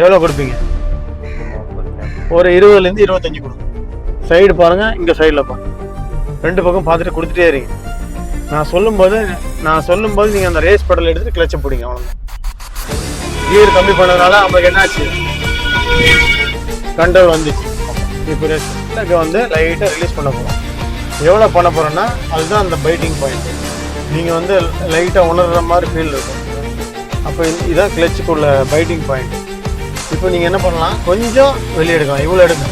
எவ்வளோ கொடுப்பீங்க? ஒரு இருபதுலேருந்து இருபத்தஞ்சு கொடுங்க. சைடு பாருங்க இங்க சைடில் பாருங்க. ரெண்டு பக்கம் பார்த்துட்டு கொடுத்துட்டே இருங்க. நான் சொல்லும்போது நான் சொல்லும்போது நீங்கள் அந்த ரேஸ் பெடல் எடுத்து கிளச்சை பிடிங்க அவ்வளோதான் கியர் கம்மி பண்ணதுனால அவங்களுக்கு என்னாச்சு? கண்ட்ரோல் வந்துச்சு. இப்போ ரெஸ்ட்க்கு வந்து லைட்டாக ரிலீஸ் பண்ண போகிறோம் எவ்வளோ பண்ண போகிறோன்னா அதுதான் அந்த பைட்டிங் பாயிண்ட் நீங்கள் வந்து லைட்டாக உணர்ற மாதிரி ஃபீல் இருக்கும். அப்போ இதான் கிளச்சுக்குள்ள பைட்டிங் பாயிண்ட் இப்போ நீங்கள் என்ன பண்ணலாம்? கொஞ்சம் வெளியே எடுக்கலாம். இவ்வளோ எடுங்க.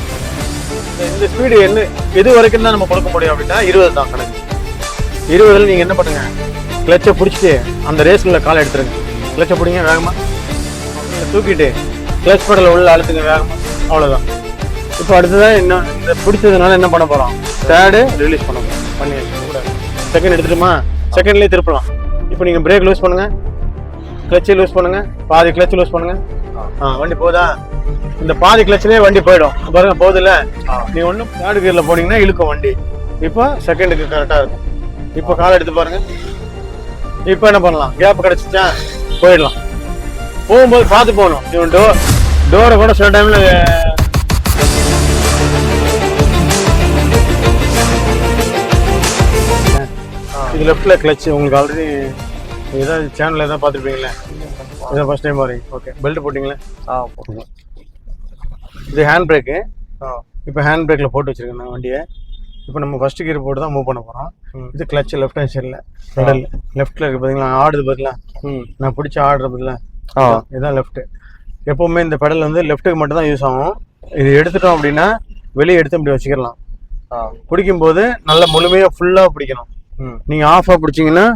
இந்த- ஸ்பீடு என்ன எது வரைக்கும் தான் நம்ம கொடுக்க முடியும் அப்படின்னா இருபது தான் கணக்கு. இருபதுல நீங்கள் என்ன பண்ணுங்கள் கிளச்சை பிடிச்சிட்டு அந்த ரேஸில் காலை எடுத்துருங்க. கிளச்சை பிடிங்க வேகமாக தூக்கிட்டு கிளச் pedal உள்ள அழுத்துங்க வேகமாக அவ்வளோதான் இப்போ அடுத்ததான் இன்னும் இந்த பிடிச்சதுனால என்ன பண்ண போகிறோம் தேர்டு ரிலீஸ் பண்ண போகிறோம் பண்ணி கூட. செகண்ட் எடுத்துட்டுமா? செகண்ட்லேயே திருப்பலாம். இப்போ நீங்கள் பிரேக் லூஸ் பண்ணுங்கள் கிளச்சை லூஸ் பண்ணுங்கள் பாதி கிளச் லூஸ் பண்ணுங்கள் வண்டி போதா? இந்த பாதி கிளச்சிலே வண்டி போயிடும். பாருங்க போகுதுல்ல நீ ஒன்றும் தேர்டு கியரில் போனீங்கன்னா இழுக்கும் வண்டி. இப்போ செகண்டுக்கு கரெக்டாக இருக்கும். இப்போ காலை எடுத்து பாருங்க. இப்போ என்ன பண்ணலாம்? கேப் கிடச்சிச்சா? போயிடலாம். போகும்போது பார்த்து போகணும். இவன் டோர் டோரை கூட சில டைமில் இது லெஃப்டில் கிளச் உங்களுக்கு ஆல்ரெடி ஏதாவது சேனல் ஏதாவது பார்த்துருப்பீங்களே இதான் ஃபர்ஸ்ட் டைம் வரீங்க ஓகே பெல்ட் போட்டிங்களே? ஆ போடுங்க இது ஹேண்ட் பிரேக்கு ஆ. இப்போ ஹேண்ட் பிரேக்கில் போட்டு வச்சிருக்கேன் நான் வண்டியை. இப்போ நம்ம ஃபர்ஸ்ட் கியர் போட்டு தான் மூவ் பண்ண போகிறோம். இது கிளச் லெஃப்ட் ஹேண்ட் சைடில் பெடல் லெஃப்ட்டில் இருக்கு பார்த்தீங்களா ஆடுது பதிலா ம். நான் பிடிச்ச ஆடுற பதிலா ஆ. இதுதான் லெஃப்ட் எப்பவுமே இந்த பெடல் வந்து லெஃப்ட்டுக்கு மட்டும் தான் யூஸ் ஆகும். இது எடுத்துட்டோம் அப்படின்னா வெளியே எடுத்து இப்படி வச்சுக்கலாம் பிடிக்கும்போது நல்ல முழுமையாக ஃபுல்லாக பிடிக்கணும். ம். நீங்கள் ஆஃபாக பிடிச்சிங்கன்னா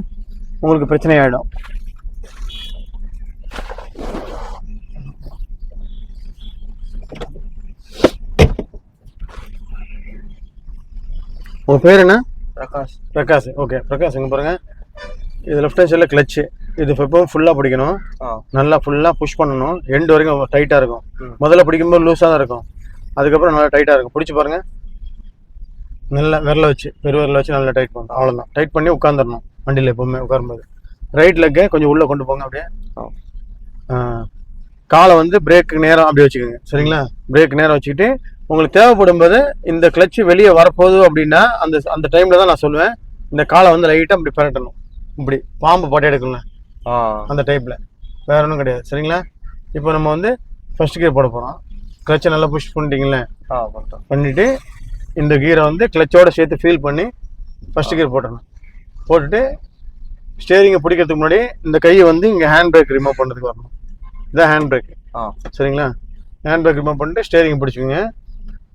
உங்களுக்கு பிரச்சனை ஆகிடும் உங்கள் பேர் என்ன? பிரகாஷ். பிரகாஷ். ஓகே பிரகாஷ் இங்கே பாருங்க. இது லெஃப்ட் ஹேண்ட் சைடில் கிளச்சு இது எப்பவும் ஃபுல்லாக பிடிக்கணும். நல்லா ஃபுல்லாக புஷ் பண்ணணும். எண்டு வரைக்கும் டைட்டாக இருக்கும். முதல்ல பிடிக்கும்போது லூஸாக தான் இருக்கும். அதுக்கப்புறம் நல்லா டைட்டாக இருக்கும். பிடிச்சி பாருங்க. நல்லா விரல வச்சு பெரு விரல வச்சு நல்லா டைட் பண்ணணும். அவ்வளோதான் டைட் பண்ணி உட்காந்துடணும் வண்டியில் எப்பவுமே உட்காரும்போது. ரைட் லெக்கை கொஞ்சம் உள்ளே கொண்டு போங்க அப்படியே. காலை வந்து பிரேக்கு நேரம் அப்படியே வச்சுக்கோங்க. சரிங்களா? பிரேக் நேரம் வச்சுக்கிட்டு உங்களுக்கு தேவைப்படும் போது இந்த கிளச்சு வெளியே வரப்போகுது அப்படின்னா அந்த அந்த டைமில் தான் நான் சொல்லுவேன். இந்த காலை வந்து லைட்டாக இப்படி பரட்டணும். இப்படி பாம்பு பாட்டு எடுக்கணும் அந்த டைப்பில் வேற ஒன்றும் கிடையாது. சரிங்களா? இப்போ நம்ம வந்து ஃபர்ஸ்ட் கியர் போட போகிறோம் கிளச்சை நல்லா புஷ் பண்ணிட்டீங்களே பண்ணிவிட்டு இந்த கீரை வந்து கிளச்சோட சேர்த்து ஃபீல் பண்ணி ஃபர்ஸ்ட் கியர் போட்டுடணும் போட்டுட்டு ஸ்டேரிங்கை பிடிக்கிறதுக்கு முன்னாடி இந்த கையை வந்து இங்கே ஹேண்ட் பிரேக் ரிமூவ் பண்ணுறதுக்கு வரணும். இதான் ஹேண்ட் பிரேக் ஆ. சரிங்களா? ஹேண்ட் பிரேக் ரிமூவ் பண்ணிட்டு ஸ்டேரிங் பிடிச்சிக்கோங்க.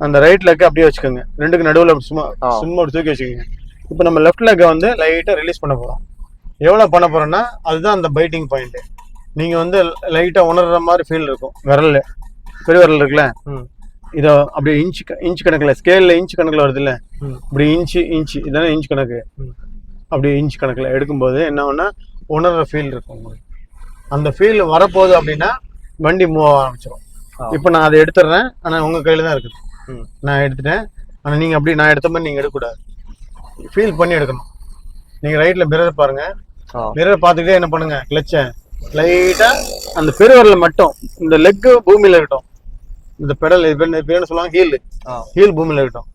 அந்த ரைட் லெக்கை அப்படியே வச்சுக்கோங்க. ரெண்டுக்கு நடுவில் சும்மா. சும்மா தூக்கி வச்சுக்கோங்க. இப்போ நம்ம லெஃப்ட் லெக்கை வந்து லைட்டாக ரிலீஸ் பண்ண போகிறோம் எவ்வளோ பண்ண போகிறோன்னா அதுதான் அந்த பைட்டிங் பாயிண்ட்டு நீங்கள் வந்து லைட்டாக உணர்ற மாதிரி ஃபீல் இருக்கும். விரல்ல. பெரிய விரல் இருக்குல்ல? ம். இதை அப்படியே இன்ச் இன்ச் கணக்கில் ஸ்கேலில் இன்ச் கணக்கில் வருதுல்ல ம். இப்படி இன்ச்சு இன்ச்சு இதானே இன்ச் கணக்கு? ம். அப்படி இன்ச் கணக்கில் எடுக்கும்போது என்ன ஆகும்னா உணர்ற ஃபீல் இருக்கும் உங்களுக்கு. அந்த ஃபீல் வரப்போகுது அப்படின்னா வண்டி மூவ் ஆக ஆரம்பிச்சிடும். இப்போ நான் அதை எடுத்துடுறேன் ஆனால் உங்கள் கையில் தான் இருக்குது. நான் எடுத்துட்டேன். ஆனால் நீங்கள் அப்படி நான் எடுத்த மாதிரி நீங்கள் எடுக்கக்கூடாது. ஃபீல் பண்ணி எடுக்கணும். நீங்கள் ரைட்டில் மிரர் பாருங்கள் மிரர் பார்த்துக்கிட்டே என்ன பண்ணுங்க? கிளச்சை லைட்டாக அந்த பெருவரில் மட்டும் இந்த லெக்கு பூமியில் இருக்கட்டும். இந்த பெடல் பேர் சொல்லுவாங்க? ஹீல் ஹீல் பூமியில் இருக்கட்டும்.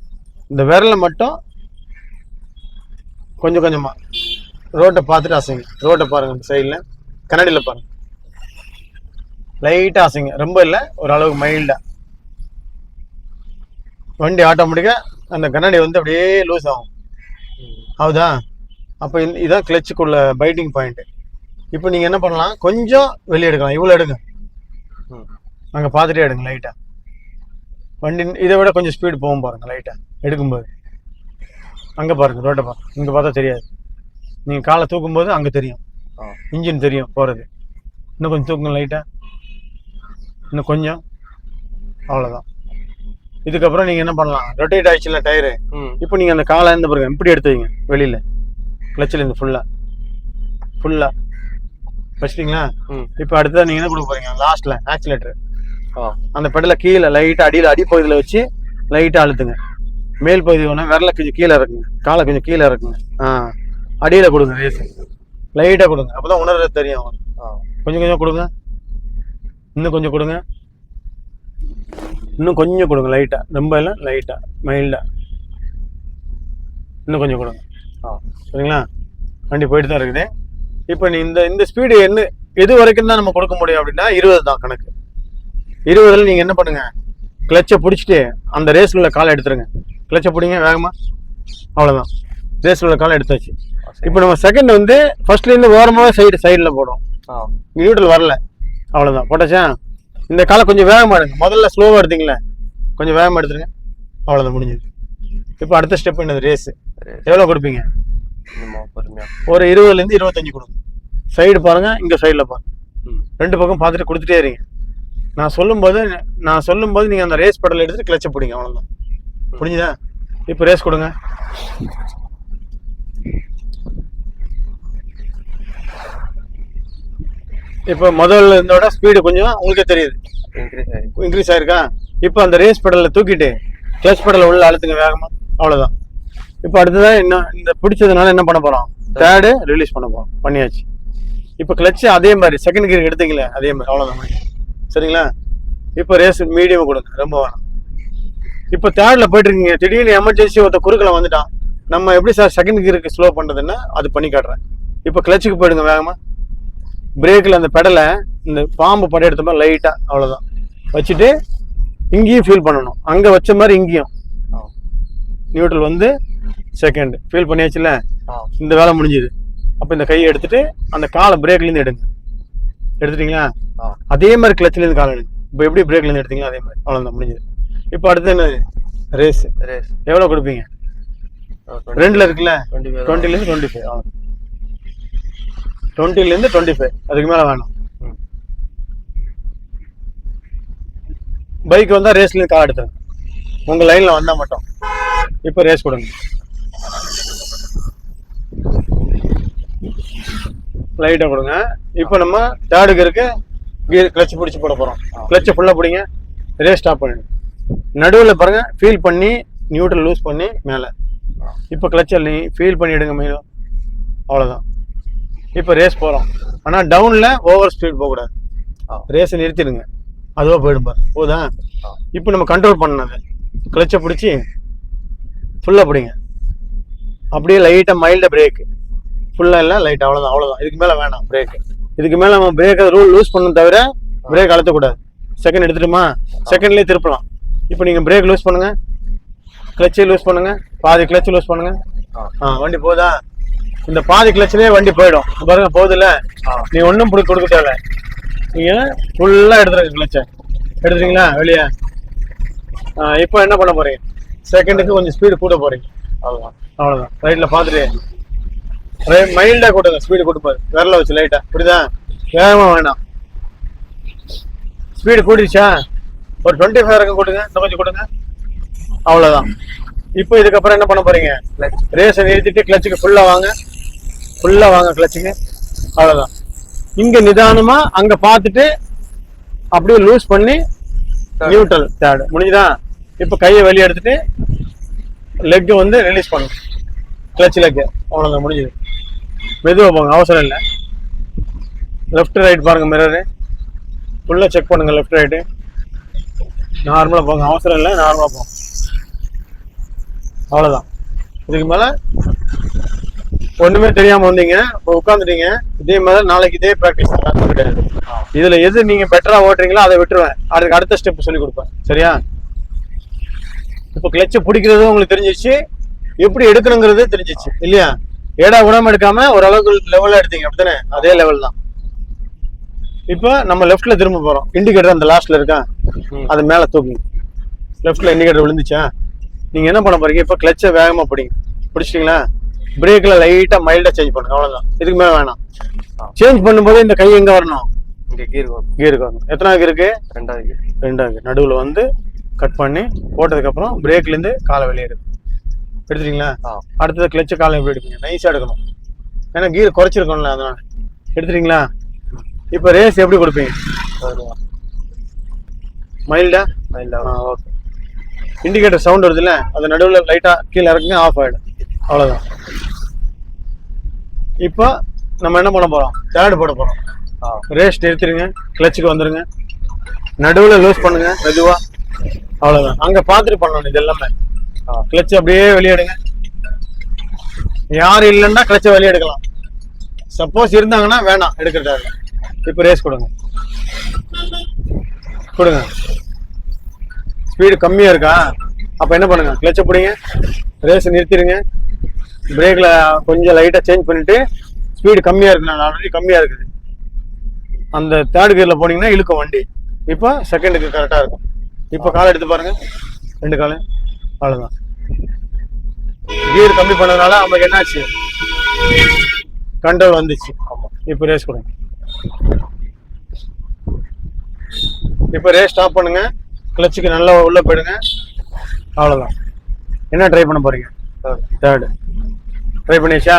இந்த விரலை மட்டும் கொஞ்சம் கொஞ்சமா ரோட்டை பார்த்துட்டு அசைங்க. ரோட்டை பாருங்க இந்த சைடில் கண்ணாடியில் பாருங்க. லைட்டாக அசைங்க. ரொம்ப இல்லை ஒரு அளவுக்கு மைல்டாக வண்டி ஆட்டோமேட்டிக்காக அந்த கண்ணாடி வந்து அப்படியே லூஸ் ஆகும். ஹவுதா? அப்போ இந்த இதான் கிளச்சுக்குள்ள பைட்டிங் பாயிண்ட் இப்போ நீங்கள் என்ன பண்ணலாம்? கொஞ்சம் வெளியே எடுக்கலாம். இவ்வளோ எடுங்க. ம். அங்கே பார்த்துட்டே எடுங்க லைட்டாக வண்டி இதை விட கொஞ்சம் ஸ்பீடு போகும் பாருங்க லைட்டாக எடுக்கும்போது. அங்கே பாருங்க ரோட்டை பாருங்க. இங்கே பார்த்தா தெரியாது. நீங்கள் காலை தூக்கும்போது அங்கே தெரியும். இன்ஜின் தெரியும் போகிறது இன்னும் கொஞ்சம் தூக்குங்க லைட்டாக இன்னும் கொஞ்சம். அவ்வளோதான் இதுக்கப்புறம் நீங்கள் என்ன பண்ணலாம்? ரொட்டேட் ஆயிடுச்சுல டயரு இப்போ நீங்கள் அந்த காலை இந்த பாருங்க இப்படி எடுத்து வைங்க? வெளியில். கிளச்சில் இருந்து ஃபுல்லாக ஃபுல்லாக வச்சிட்டிங்களா? இப்போ அடுத்தது நீங்கள் என்ன கொடுக்க போறீங்க? லாஸ்ட்டில் ஆக்சிலேட்டர் அந்த பெடலை கீழே லைட்டாக அடியில் அடிப்பகுதியில் வச்சு லைட்டாக அழுத்துங்க. மேல் பகுதி ஒன்று விரல கொஞ்சம் கீழே இறக்குங்க. காலை கொஞ்சம் கீழே இறக்குங்க. ஆ அடியில் கொடுங்க ரேஸ் லைட்டாக கொடுங்க. அப்போ தான் உணர்றது தெரியும் ஆ கொஞ்சம் கொஞ்சம் கொடுங்க. இன்னும் கொஞ்சம் கொடுங்க. இன்னும் கொஞ்சம் கொடுங்க லைட்டாக ரொம்ப இல்லை லைட்டாக மைல்டாக இன்னும் கொஞ்சம் கொடுங்க. ஆ சரிங்களா? வண்டி போயிட்டு தான் இருக்குது. இப்போ நீ இந்த இந்த ஸ்பீடு என்ன எது வரைக்கும் தான் நம்ம கொடுக்க முடியும் அப்படின்னா இருபது தான் கணக்கு. இருபதுல நீங்கள் என்ன பண்ணுங்க? கிளச்சை பிடிச்சிட்டு அந்த ரேஸில் உள்ள காலை எடுத்துருங்க. கிளச்சை பிடிங்க வேகமாக அவ்வளோதான் ரேஸில் உள்ள காலை எடுத்தாச்சு. இப்போ நம்ம செகண்ட் வந்து ஃபர்ஸ்ட்லேருந்து ஓரமாக சைடு சைடில் போடுறோம். ஆ. நியூட்ரல் வரல. அவ்வளோதான் போட்டாச்சா? இந்த காலை கொஞ்சம் வேகமாக எடுங்க. முதல்ல ஸ்லோவாக எடுத்தீங்களே கொஞ்சம் வேகமாக எடுத்துருங்க. அவ்வளோதான் முடிஞ்சது. இப்போ அடுத்த ஸ்டெப் என்னது? ரேஸு எவ்வளோ கொடுப்பீங்க? ஒரு இருபதுலேருந்து இருபத்தஞ்சு கொடுங்க. சைடு பாருங்க இங்கே சைடில் பாருங்க. ம். ரெண்டு பக்கம் பார்த்துட்டு கொடுத்துட்டே இருங்க. நான் சொல்லும்போது நான் சொல்லும்போது நீங்கள் அந்த ரேஸ் பெடல் எடுத்துட்டு கிளச்சை பிடிங்க அவ்வளோதான் புரிஞ்சுதா? இப்போ ரேஸ் கொடுங்க. இப்போ முதல்ல இருந்தோட ஸ்பீடு கொஞ்சம் உங்களுக்கே தெரியுது. இன்க்ரீஸ் ஆயிருக்கா? இப்போ அந்த ரேஸ் பெடலில் தூக்கிட்டு கிளச் பெடலை உள்ள அழுத்துங்க வேகமாக அவ்வளோதான் இப்போ அடுத்ததான் என்ன இந்த பிடிச்சதுனால என்ன பண்ண போகிறோம் தேர்டு ரிலீஸ் பண்ண போகிறோம் பண்ணியாச்சு. இப்போ கிளச்சு அதே மாதிரி செகண்ட் கியர் எடுத்தீங்களே அதே மாதிரி. அவ்வளோதான். சரிங்களா? இப்போ ரேஸ் மீடியம் கொடுங்க ரொம்ப வேணாம். இப்போ தேர்டில் போயிட்டு இருக்கீங்க திடீர்னு எமர்ஜென்சி ஒருத்த குறுக்கில் வந்துட்டான். நம்ம எப்படி சார் செகண்ட் கியருக்கு ஸ்லோ பண்ணுறதுன்னா அது பண்ணி காட்டுறேன். இப்போ கிளச்சுக்கு போயிடுங்க வேகமாக பிரேக்கில் அந்த பெடலை இந்த பாம்பு படம் எடுத்த மாதிரி லைட்டாக அவ்வளோதான் வச்சுட்டு இங்கேயும் ஃபீல் பண்ணணும். அங்கே வச்ச மாதிரி இங்கேயும். நியூட்ரல் வந்து செகண்ட் ஃபீல் பண்ணியாச்சுல இந்த வேலை முடிஞ்சுது. அப்போ இந்த கையை எடுத்துட்டு அந்த காலை பிரேக்லேருந்து எடுங்க. எடுத்துட்டீங்களா? அதே மாதிரி கிளச்சிலேருந்து காலை எடுங்க. இப்போ எப்படி பிரேக்லேருந்து எடுத்தீங்களோ அதே மாதிரி. அவ்வளோதான் முடிஞ்சது. இப்போ அடுத்து என்ன? ரேஸ் ரேஸ் எவ்வளோ கொடுப்பீங்க? ரெண்டில் இருக்குல்ல? டுவெண்ட்டிலேருந்து டுவெண்ட்டி ஃபைவ் ஆகும் டுவெண்ட்டிலேருந்து டுவெண்ட்டி ஃபைவ் அதுக்கு மேலே வேணாம். ம். பைக் வந்தால் ரேஸ்லேருந்து கால் எடுத்துருங்க. உங்கள் லைனில் வந்தால் மட்டும். இப்போ ரேஸ் கொடுங்க. லைட்டாக கொடுங்க. இப்போ நம்ம தேர்டு கியருக்கு கீர் கிளச் பிடிச்சி போட போகிறோம் கிளச்சை ஃபுல்லாக பிடிங்க. ரேஸ் ஸ்டாப் பண்ணிடுங்க நடுவில் பாருங்க ஃபீல் பண்ணி நியூட்ரல் லூஸ் பண்ணி மேலே. இப்போ கிளச்சை நீ ஃபீல் பண்ணிவிடுங்க மேலும் அவ்வளோதான் இப்போ ரேஸ் போகிறோம் ஆனால் டவுனில் ஓவர் ஸ்பீட் போகக்கூடாது. ரேஸை நிறுத்திடுங்க. அதுவாக போயிடும் பாரு. போதா இப்போ நம்ம கண்ட்ரோல் பண்ணது கிளச்சை பிடிச்சி ஃபுல்லாக பிடிங்க. அப்படியே லைட்டாக மைல்டாக பிரேக்கு ஃபுல்லாக இல்லை லைட் அவ்வளோதான் அவ்வளோதான் இதுக்கு மேலே வேணாம் பிரேக்கு இதுக்கு மேலே நம்ம பிரேக்கை ரூல் லூஸ் பண்ணணும் தவிர பிரேக் அழுத்தக்கூடாது. செகண்ட் எடுத்துட்டுமா? செகண்ட்லேயே திருப்பலாம். இப்போ நீங்கள் பிரேக் லூஸ் பண்ணுங்க. கிளச்சை லூஸ் பண்ணுங்க. பாதி கிளச்சு லூஸ் பண்ணுங்க. ஆ வண்டி போதா? இந்த பாதி கிளச்சிலே வண்டி போயிடும். பாருங்க போகுதுல்ல ஆ. நீ ஒன்றும் பிடி கொடுக்க தேவை நீங்க ஃபுல்லாக எடுத்துருங்க கிளச்சை எடுத்துறீங்களா வெளியே. இப்போ என்ன பண்ண போறீங்க? செகண்டுக்கு கொஞ்சம் ஸ்பீடு கூட போறீங்க. அவ்வளோதான் அவ்வளோதான் ரைட்டில் பார்த்துட்டு மைல்டாக கூட்டுங்க ஸ்பீடு கொடுப்பாரு. விரல வச்சு லைட்டாக புரியுதா? வேகமாக வேணாம் ஸ்பீடு கூட்டிடுச்சா ஒரு டுவெண்ட்டி ஃபைவ் வரைக்கும் கூட்டுங்க இன்னும் கொஞ்சம் கூட்டுங்க அவ்வளோதான் இப்போ இதுக்கப்புறம் என்ன பண்ண போறீங்க? ரேஸை நிறுத்திட்டு கிளச்சுக்கு ஃபுல்லாக வாங்க. ஃபுல்லாக வாங்க கிளச்சுக்கு அவ்வளோதான் இங்கே நிதானமாக அங்கே பார்த்துட்டு அப்படியே லூஸ் பண்ணி நியூட்ரல் தேர்டு முடிஞ்சுதா? இப்போ கையை வெளியே எடுத்துட்டு லெக்கு வந்து ரிலீஸ் பண்ணும் கிளச் லெக்கு அவ்வளோதான் முடிஞ்சுது. மெதுவாக போங்க அவசரம் இல்லை. லெஃப்ட் ரைட் பாருங்க மிரரு ஃபுல்லாக செக் பண்ணுங்க லெஃப்ட் ரைட்டு நார்மலாக போங்க அவசரம் இல்லை நார்மலாக போங்க. அவ்வளோதான் இதுக்கு மேலே ஒன்றுமே தெரியாமல் வந்தீங்க இப்போ உட்காந்துட்டீங்க இதே மாதிரி நாளைக்கு இதே ப்ராக்டிஸ் கிடையாது. இதில் எது நீங்கள் பெட்டராக ஓட்டுறீங்களோ அதை விட்டுருவேன். அதுக்கு அடுத்த ஸ்டெப் சொல்லி கொடுப்பேன். சரியா? இப்போ கிளச்சை பிடிக்கிறது உங்களுக்கு தெரிஞ்சிச்சு எப்படி எடுக்கணுங்கிறது தெரிஞ்சிச்சு இல்லையா? ஏடா உடம்பு எடுக்காம ஓரளவுக்கு லெவலில் எடுத்தீங்க. அப்படித்தானே? அதே லெவல் தான். இப்போ நம்ம லெஃப்ட்ல திரும்ப போறோம். இண்டிகேட்டர் அந்த லாஸ்ட்ல இருக்கா? ம். அது மேலே தூக்குங்க லெஃப்ட்ல இண்டிகேட்டர் விழுந்துச்சா? நீங்க என்ன பண்ண போறீங்க? இப்போ கிளச்சை வேகமா பிடிங்க. பிடிச்சிட்டீங்களா? பிரேக்ல லைட்டா மைல்டா சேஞ்ச் பண்ணுங்க. அவ்வளவுதான். இதுக்கு மேல வேணாம். சேஞ்ச் பண்ணும்போது இந்த கை எங்க வரணும்? இங்கே கீர் வரும். கியருக்கு வரணும். எத்தனாவது இருக்கு? ரெண்டாவது ரெண்டாவது நடுவில் வந்து கட் பண்ணி போட்டதுக்கப்புறம் பிரேக்லேருந்து காலை வெளியே எடுக்கும் எடுத்துட்டீங்களா? அடுத்தது கிளச்சு காலை எப்படி எடுப்பீங்க? நைஸாக எடுக்கணும். ஏன்னா கீர் குறைச்சிருக்கோம்ல அதனால. எடுத்துட்டீங்களா? இப்போ ரேஸ் எப்படி கொடுப்பீங்க? மைல்டா மைல்டா ஆ? ஓகே இண்டிகேட்டர் சவுண்ட் வருதுல்ல அது நடுவில் லைட்டாக கீழே இறக்குங்க ஆஃப் ஆகிடும் அவ்வளோதான் இப்போ நம்ம என்ன பண்ண போகிறோம் தேர்டு போட போகிறோம் ரேஸ் நிறுத்திடுங்க கிளச்சுக்கு வந்துருங்க. நடுவில் லூஸ் பண்ணுங்க மெதுவாக அவ்வளவுதான். அங்க பார்த்துட்டு பண்ணணும் இது எல்லாமே. கிளச் அப்படியே வெளியே எடுங்க யாரும் இல்லைன்னா கிளச்சை வெளியே எடுக்கலாம் சப்போஸ் இருந்தாங்கன்னா வேணாம் எடுக்கிறதா இப்போ ரேஸ் கொடுங்க. கொடுங்க. ஸ்பீடு கம்மியாக இருக்கா? அப்போ என்ன பண்ணுங்க? கிளச்சை பிடிங்க. ரேஸ் நிறுத்திடுங்க. பிரேக்கில் கொஞ்சம் லைட்டாக சேஞ்ச் பண்ணிட்டு ஸ்பீடு கம்மியாக இருக்கு நான் ஆல்ரெடி இருக்குது. அந்த தேர்ட் கியரில் போனீங்கன்னா இழுக்கும் வண்டி. இப்போ செகண்டுக்கு கரெக்டாக இருக்கும். இப்போ காலை எடுத்து பாருங்கள் ரெண்டு காலு. அவ்வளவுதான். கியர் கம்மி பண்ணதுனால நமக்கு என்னாச்சு? கண்ட்ரோல் வந்துச்சு. இப்போ ரேஸ் கொடுங்க. இப்போ ரேஸ் ஸ்டாப் பண்ணுங்க. கிளச்சுக்கு நல்லா உள்ள போயிடுங்க. அவ்வளவுதான். என்ன ட்ரை பண்ண போறீங்க? தேர்ட் ட்ரை பண்ணியாச்சா?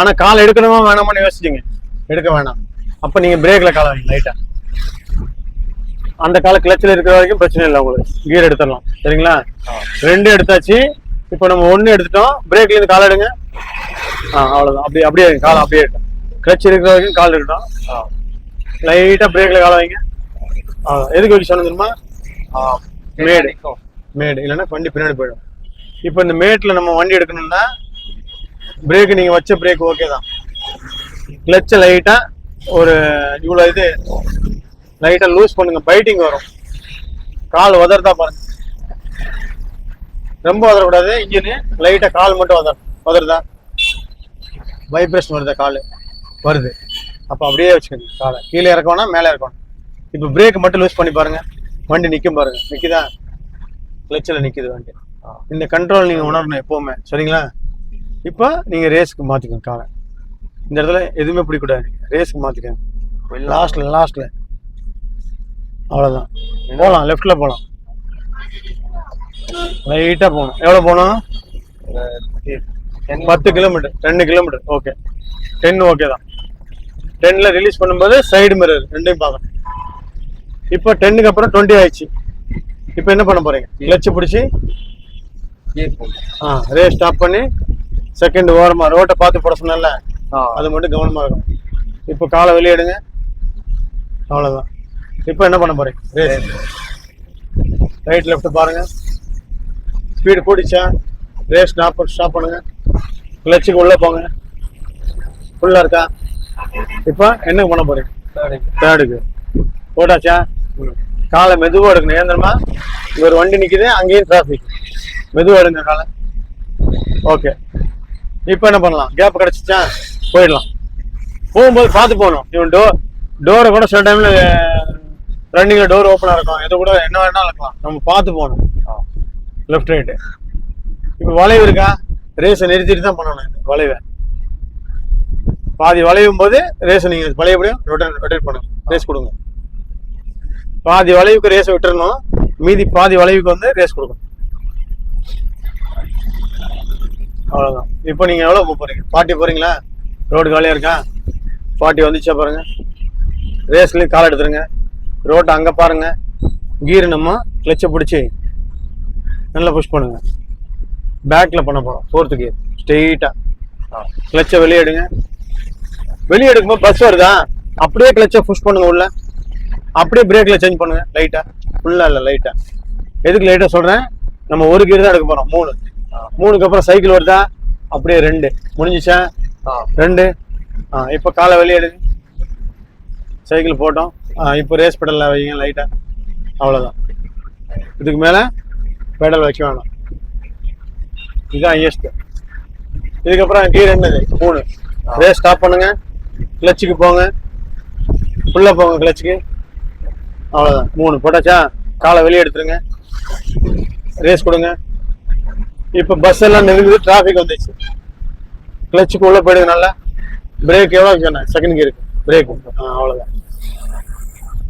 ஆனா கால் எடுக்கணுமா வேணாமான்னு யோசிச்சிங்க. எடுக்க வேணாம். அப்ப நீங்க பிரேக்ல கால வைங்க லைட்டா அந்த கால கிளச்சில் இருக்கிற வரைக்கும் பிரச்சனை இல்லை உங்களுக்கு. கியர் எடுத்துடலாம். சரிங்களா? ரெண்டு எடுத்தாச்சு. இப்போ நம்ம ஒன்று எடுத்துட்டோம். பிரேக்லேருந்து கால் எடுங்க. ஆ அவ்வளவுதான். அப்படியே அப்படியே கால் அப்படியே இருக்கும் கிளச் இருக்கிற வரைக்கும் கால் இருக்கட்டும் ஆ பிரேக்கில் கால வைங்க. ஆ எதுக்கு வைக்க சொன்ன தெரியுமா? ஆ மேடு. மேடு. இல்லைன்னா வண்டி பின்னாடி போயிடும். இப்போ இந்த மேட்டில் நம்ம வண்டி எடுக்கணும்னா பிரேக் நீங்கள் வச்ச பிரேக் ஓகே தான். கிளச்சை லைட்டாக ஒரு இவ்வளோ இது லைட்டாக லூஸ் பண்ணுங்க. பைட்டிங் வரும். கால் உதறதா பாருங்க. ரொம்ப உதறக்கூடாது இன்ஜினு லைட்டாக கால் மட்டும் உதற உதறதா வைப்ரேஷன் வருதா கால்? வருது. அப்போ அப்படியே வச்சுக்கோங்க காலை. கீழே இறக்கணும் மேலே இறக்கணும் இப்போ பிரேக் மட்டும் லூஸ் பண்ணி பாருங்க. வண்டி நிற்கும் பாருங்க. நிற்குதா கிளச்சில் நிற்குது வண்டி. இந்த கண்ட்ரோல் நீங்கள் உணரணும் எப்போவுமே. சரிங்களா? இப்போ நீங்கள் ரேஸ்க்கு மாற்றிக்கோங்க காலை. இந்த இடத்துல எதுவுமே பிடிக்கூடாது. ரேஸ்க்கு மாற்றிக்கோங்க லாஸ்ட்டில் லாஸ்ட்டில் அவ்வளோதான் போகலாம் லெஃப்டில் போகலாம் லைட்டாக போகணும். எவ்வளோ போகணும்? பத்து கிலோமீட்டர் ரெண்டு கிலோமீட்டர் ஓகே டென் ஓகே தான். டென்னில் ரிலீஸ் பண்ணும்போது சைடு மிரர் ரெண்டையும் பார்க்கணும். இப்போ டென்னுக்கு அப்புறம் டுவெண்ட்டி ஆயிடுச்சு. இப்போ என்ன பண்ண போறீங்க? கிளச்சு பிடிச்சி? ஆ ரே ஸ்டாப் பண்ணி செகண்ட் ஓரமா ரோட்டை பார்த்து போட சொன்னேன்ல ஆ. அது மட்டும் கவனமா இருக்கணும். இப்போ காலை வெளியே எடுங்க. அவ்வளோதான் இப்போ என்ன பண்ண ரேஸ் ரைட் லெஃப்ட் பாருங்க. ஸ்பீடு கூடிச்சா ரேஸ் ஸ்டாப் ஸ்டாப் பண்ணுங்க. கிளச்சுக்கு உள்ள போங்க. ஃபுல்லா இருக்கா? இப்போ என்ன பண்ண தேர்ட் தேர்டுக்கு போட்டாச்சா? காலை மெதுவா எடுக்கணும். ஏன் தெரியுமா? இங்க ஒரு வண்டி நிக்குது அங்கேயும் டிராஃபிக் மெதுவா எடுங்க காலை. ஓகே இப்போ என்ன பண்ணலாம்? கேப் கிடைச்சிச்சா? போயிடலாம். போகும்போது பார்த்து போகணும். இவன் டோர் டோரை கூட சில டைம்ல ரன்னிங்ல டோர் ஓப்பனா இருக்கும் எது கூட என்ன வேணாலும் இருக்கலாம். நம்ம பார்த்து போகணும். லெஃப்ட் ரைட்டு இப்போ வளைவு இருக்கா? ரேஸை நிறுத்திட்டு தான் பண்ணணும் வளைவை. பாதி வளையும் போது ரேஸை நீங்கள் பழையபடியும் ரொட்டேட் ரொட்டேட் பண்ணுங்க. ரேஸ் கொடுங்க. பாதி வளைவுக்கு ரேஸை விட்டுறணும். மீதி பாதி வளைவுக்கு வந்து ரேஸ் கொடுக்கணும். அவ்வளோதான் இப்போ நீங்கள் எவ்வளோ போக போகிறீங்க ஃபார்ட்டி போகிறீங்களா ரோடு காலியாக இருக்கா? ஃபார்ட்டி வந்துச்சா பாருங்க. ரேஸ்லேயும் கால் எடுத்துருங்க. ரோட்டை அங்கே பாருங்க. கீர் நம்ம கிளச்சை பிடிச்சி நல்லா புஷ் பண்ணுங்க. பேக்ல பண்ண போறோம். ஃபோர்த்து கியர் ஸ்ட்ரெயிட்டா ஆ. கிளச்சை வெளியே எடுங்க. வெளியே எடுக்கும்போது பஸ் வருதா? அப்படியே கிளச்சை புஷ் பண்ணுங்க உள்ள. அப்படியே பிரேக்ல சேஞ்ச் பண்ணுங்க. லைட்டா ஃபுல்லா இல்ல லைட்டா எதுக்கு லைட்டா சொல்றேன்? நம்ம ஒரு கியர் தான் எடுக்க போறோம். மூணு. மூணுக்கு அப்புறம் சைக்கிள் வருதா? அப்படியே ரெண்டு. முடிஞ்சிச்சா? ஆ. ரெண்டு. ஆ இப்போ காலை வெளியே எடுங்க. சைக்கிள் போட்டோம். ஆ இப்போ ரேஸ் பெடலில் வைங்க லைட்டாக அவ்வளோதான் இதுக்கு மேலே பெடல் வைக்க வேணாம். இதுதான் ஹையஸ்ட் இதுக்கப்புறம் கீழே என்னது? மூணு. ரேஸ் ஸ்டாப் பண்ணுங்க. கிளச்சுக்கு போங்க. ஃபுல்லாக போங்க கிளச்சுக்கு அவ்வளோதான் மூணு. போட்டாச்சா? காலை வெளியே எடுத்துருங்க. ரேஸ் கொடுங்க. இப்போ பஸ் எல்லாம் நெருங்குது டிராஃபிக் வந்துச்சு. கிளச்சுக்கு உள்ளே போயிடுங்க நல்லா. பிரேக் எவ்வளோ சொன்னேன்? செகண்ட் கியருக்கு பிரேக் அவ்வளோதான்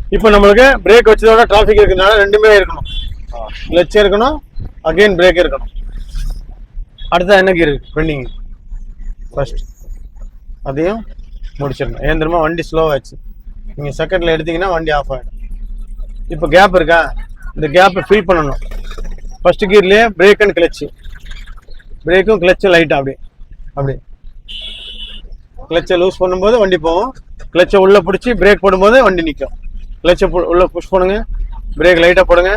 இப்போ நம்மளுக்கு பிரேக் வச்சதோட டிராஃபிக் இருக்கிறதுனால ரெண்டுமே இருக்கணும். ஆ. கிளச் இருக்கணும். அகைன் பிரேக் இருக்கணும். அடுத்த என்ன இருக்கு பெண்டிங் ஃபர்ஸ்ட் அதையும் முடிச்சிடணும். ஏன் தெரியுமா? வண்டி ஸ்லோவாச்சு நீங்கள் செகண்டில் எடுத்தீங்கன்னா வண்டி ஆஃப் ஆகிடும் இப்போ கேப் இருக்கா? இந்த கேப்பை ஃபில் பண்ணணும். ஃபர்ஸ்ட் கியர்லேயே பிரேக் அண்ட் கிளச்சு பிரேக்கும் கிளச்சும் லைட்டாக அப்படியே. அப்படியே. கிளச்சை லூஸ் பண்ணும்போது வண்டி போகும். கிளச்சை உள்ளே பிடிச்சி பிரேக் போடும்போது வண்டி நிற்கும் கிளச்சை உள்ளே புஷ் பண்ணுங்க பிரேக் லைட்டாக போடுங்க.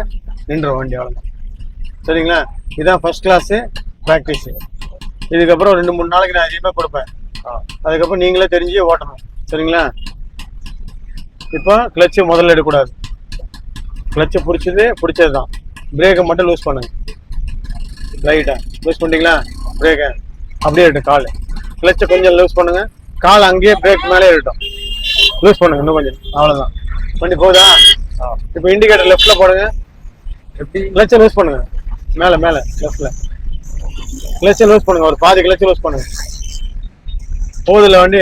நின்றுடும் வண்டி அவ்வளோ சரிங்களா? இதுதான் ஃபர்ஸ்ட் கிளாஸு ப்ராக்டிஸு இதுக்கப்புறம் ரெண்டு மூணு நாளைக்கு நான் அதிகமாக கொடுப்பேன். அதுக்கப்புறம் நீங்களே தெரிஞ்சு ஓட்டணும். சரிங்களா? இப்போ கிளச்சு முதல்ல எடுக்கக்கூடாது. கிளச்சை பிடிச்சது பிடிச்சது தான் பிரேக்கை மட்டும் லூஸ் பண்ணுங்க. லைட்டாக லூஸ் பண்ணிட்டீங்களா? பிரேக்கை அப்படியே இருக்கட்டும் கால். கிளச்சை கொஞ்சம் லூஸ் பண்ணுங்கள் கால் அங்கேயே பிரேக் மேலே இருக்கட்டும். லூஸ் பண்ணுங்க இன்னும் கொஞ்சம். அவ்வளோதான் வண்டி போகுதா? இப்போ இண்டிகேட்டர் லெஃப்ட்டில் போடுங்க. எப்படி? கிளச்சை லூஸ் பண்ணுங்க. மேலே மேலே லெஃப்ட்டில் கிளச்சை லூஸ் பண்ணுங்க. ஒரு பாதி கிளச்சை லூஸ் பண்ணுங்க. போகுதுல வண்டி?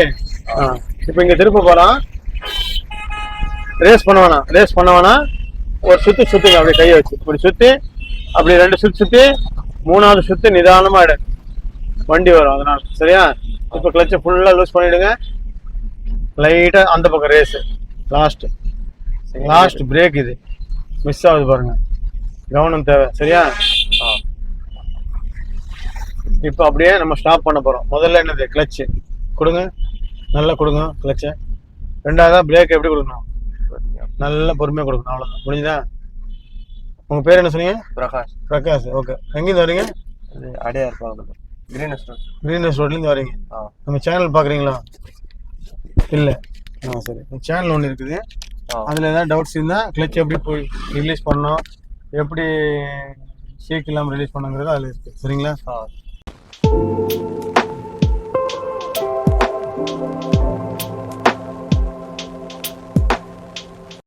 ஆ. இப்போ இங்கே திருப்ப போகிறோம் ரேஸ் பண்ண வேணாம். ரேஸ் பண்ண வேணாம். ஒரு சுத்து சுத்துங்க. அப்படியே கையை வச்சு. இப்படி சுத்தி அப்படி ரெண்டு சுத்து சுத்தி. மூணாவது சுத்து நிதானமா எடு. வண்டி வரும் அதனால. சரியா? இப்போ கிளச்சை ஃபுல்லா லூஸ் பண்ணிடுங்க. லைட்டா அந்த பக்கம் ரேஸ் லாஸ்ட் லாஸ்ட் பிரேக் இது. மிஸ் ஆகுது பாருங்க. கவனம் தேவை. சரியா? இப்போ அப்படியே நம்ம ஸ்டாப் பண்ண போறோம். முதல்ல என்னது? கிளச்சு கொடுங்க. நல்லா கொடுங்க கிளச்சை ரெண்டாவதா பிரேக் எப்படி கொடுக்கணும்? நல்லா பொறுமையா கொடுக்கணும். அவ்வளவுதான். முடிஞ்சுதா உங்க பேர் என்ன சொன்னீங்க? பிரகாஷ். பிரகாஷ். ஓகே. எங்கேருந்து வரீங்க? அடையார் பாலம் கிரீன் எஸ்டேட் கிரீனஸ் ரோட்லேருந்து வரீங்க. நம்ம சேனல் பார்க்குறீங்களா? இல்லை. ஆ சரி. சேனல் ஒன்று இருக்குது. அதில் ஏதாவது டவுட்ஸ் இருந்தால் கிளச் எப்படி போய் ரிலீஸ் பண்ணோம்? எப்படி ஷேக் இல்லாமல் ரிலீஸ் பண்ணுங்கிறது அதில் இருக்குது சரிங்களா? ஆ.